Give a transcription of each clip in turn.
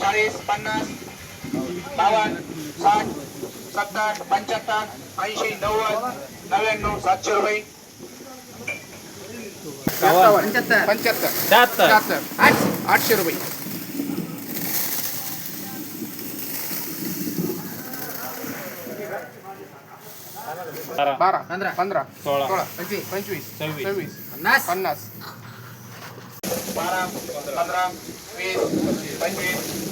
चाळीस पन्नास बावन्न साठ सत्तर पंच्याहत्तर ऐंशी नव्वद नव्याण्णव सातशे रुपये. पंच्याहत्तर. पंच्याहत्तर आठशे रुपये. बारा. पंधरा. पंधरा सोळा. सोळा पंचवीस पंचवीस सव्वीस. सव्वीस पन्नास. पन्नास. बारा पंधरा वीस पंचवीस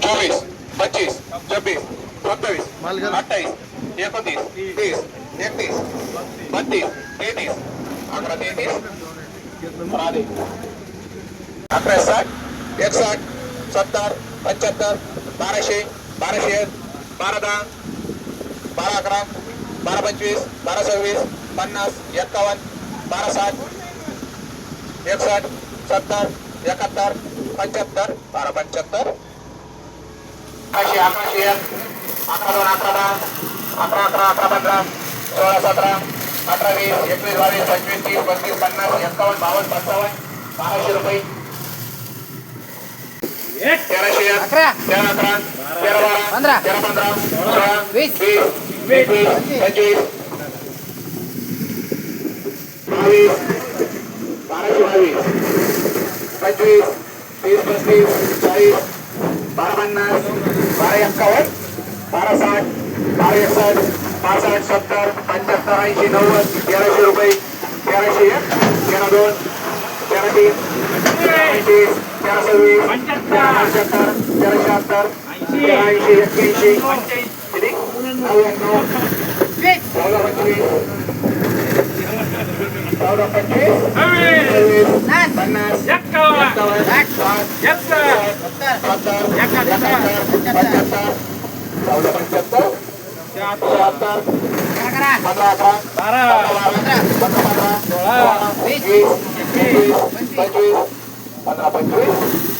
चोवीस पच्चीस छब्बीस सत्तावीस अठ्ठावीस एकोणतीस तीस एकतीस बत्तीस तेहतीस अकरा तेहतीस अकरा साठ एकसाठ सत्तर पंच्याहत्तर बाराशे बाराशे एक, बारा दहा बारा अकरा बारा पंचवीस बारा सव्वीस पन्नास एक्कावन्न बारा साठ एकसष्ट सत्तर एकाहत्तर पंच्याहत्तर बारा पंच्याहत्तर अकराशे अकराशे एक अकरा दोन अकरा दहा अकरा अकरा अकरा पंधरा सोळा सतरा अठरा वीस एकवीस बावीस पंचवीस तीस पस्तीस पन्नास एक्कावन्न बावन्न पंचावन्न बाराशे रुपये तेराशे एक अकरा तेरा अकरा तेरा बारा पंधरा. तेरा पंधरा सोळा वीस. वीस पंचवीस बावीस बाराशे बावीस पंचवीस तीस पस्तीस चाळीस बारा पन्नास बारा एक्कावन्न बारा साठ बारा एकसष्ट पासष्ट सत्तर पंच्याहत्तर ऐंशी नव्वद तेराशे रुपये तेराशे एक तेरा दोन तेरा तीन तेरा पंचवीस तेरा सव्वीस तेरा पंच्याहत्तर तेरा शहात्तर तेरा ऐंशी एक्क्याऐंशी किती नऊ चौदा पंचवीस चौदा पंचवीस सव्वीस पन्नास एक्कावन्न साठ सत्तर एकाहत्तर पंच्याहत्तर चौदा पंच्याहत्तर शहात्तर अकरा पंधरा अकरा बारा पंधरा पंधरा पंधरा सोळा वीस एकवीस पंचवीस पंधरा पंचवीस